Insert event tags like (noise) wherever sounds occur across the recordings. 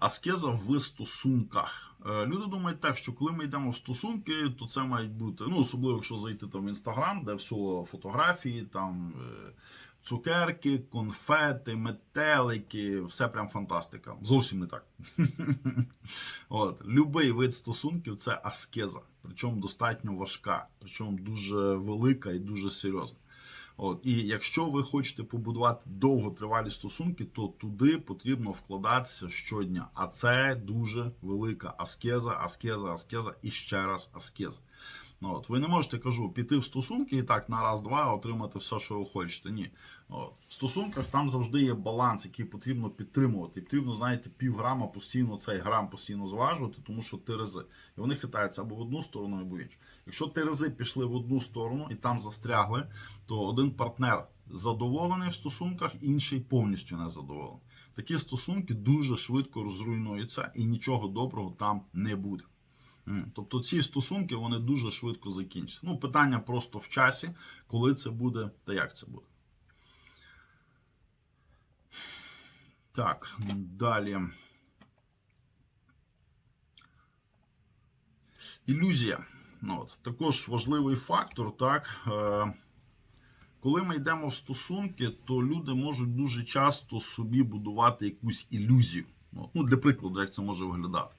Аскеза в стосунках. Е, Люди думають так, що коли ми йдемо в стосунки, то це мають бути, ну особливо якщо зайти там в інстаграм, де все фотографії, там е, цукерки, конфети, метелики, все прям фантастика. Зовсім не так. (laughs) От, любий вид стосунків це аскеза, причому достатньо важка, причому дуже велика і дуже серйозна. От, і якщо ви хочете побудувати довготривалі стосунки, то туди потрібно вкладатися щодня. А це дуже велика аскеза, аскеза, аскеза і ще раз аскеза. Ну, от, ви не можете кажу, піти в стосунки і так на раз-два отримати все, що ви хочете. Ні. От. В стосунках там завжди є баланс, який потрібно підтримувати. І потрібно, знаєте, півграма постійно цей грам постійно зважувати, тому що терези. І вони хитаються або в одну сторону, або в іншу. Якщо терези пішли в одну сторону і там застрягли, то один партнер задоволений в стосунках, інший повністю не задоволений. Такі стосунки дуже швидко розруйнуються і нічого доброго там не буде. Тобто ці стосунки вони дуже швидко закінчаться. Ну, питання просто в часі, коли це буде та як це буде. Так, далі. Ілюзія. Ну, от, також важливий фактор, так. Е, коли ми йдемо в стосунки, то люди можуть дуже часто собі будувати якусь ілюзію. От, Ну, для прикладу, як це може виглядати.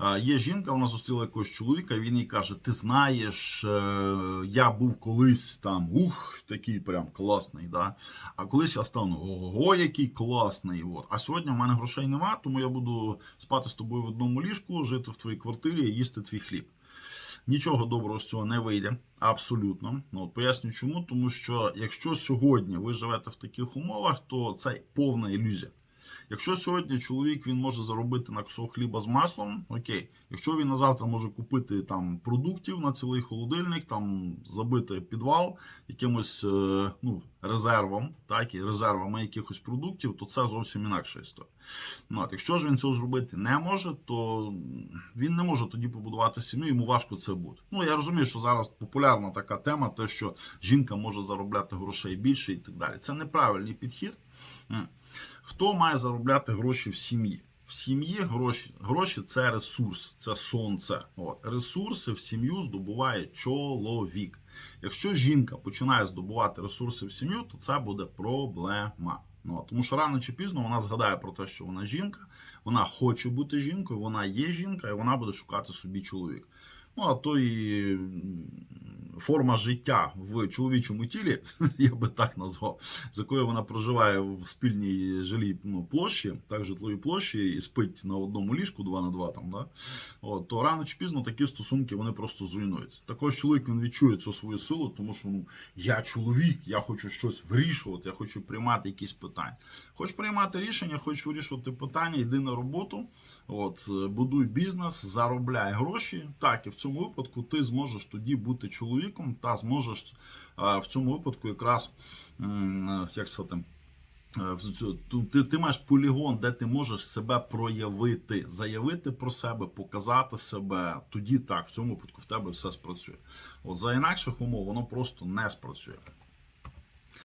Е, Є жінка, вона зустріла якогось чоловіка, він їй каже: Ти знаєш, е, я був колись там, ух, такий прям класний. Да? А колись я стану, ого, який класний. От. А сьогодні в мене грошей нема, тому я буду спати з тобою в одному ліжку, жити в твоїй квартирі і їсти твій хліб. Нічого доброго з цього не вийде. Абсолютно. Ну, от поясню чому. Тому що якщо сьогодні ви живете в таких умовах, то це повна ілюзія. Якщо сьогодні чоловік він може заробити на кусок хліба з маслом, окей. Якщо він на завтра може купити там продуктів на цілий холодильник, там забити підвал якимось е, ну, резервом, так і резервами якихось продуктів, то це зовсім інакша історія. Ну, от, якщо ж він цього зробити не може, то він не може тоді побудувати сім'ю, йому важко це буде. Ну я розумію, що зараз популярна така тема, те, що жінка може заробляти грошей більше і так далі. Це неправильний підхід. Хто має заробляти гроші в сім'ї? В сім'ї гроші, гроші це ресурс, це сонце. От. Ресурси в сім'ю здобуває чоловік. Якщо жінка починає здобувати ресурси в сім'ю, то це буде проблема. Ну, тому що рано чи пізно вона згадає про те, що вона жінка, вона хоче бути жінкою, вона є жінка, і вона буде шукати собі чоловік. Ну, а то і форма життя в чоловічому тілі, (laughs) я би так назвав, з якою вона проживає в спільній жилій ну, площі, так житловій площі, і спить на одному ліжку 2 на 2 там, да? От, то рано чи пізно такі стосунки вони просто зруйнуються. Також чоловік він відчує цю свою силу, тому що ну, я чоловік, я хочу щось вирішувати, я хочу приймати якісь питання. Хоч приймати рішення, хоч вирішувати питання, йди на роботу, от, е, будуй бізнес, заробляй гроші. Так, і в цьому випадку ти зможеш тоді бути чоловіком та зможеш в цьому випадку якраз як сказати, е, ти, ти маєш полігон, де ти можеш себе проявити, заявити про себе, показати себе. Тоді так, в цьому випадку в тебе все спрацює. От за інакших умов воно просто не спрацює.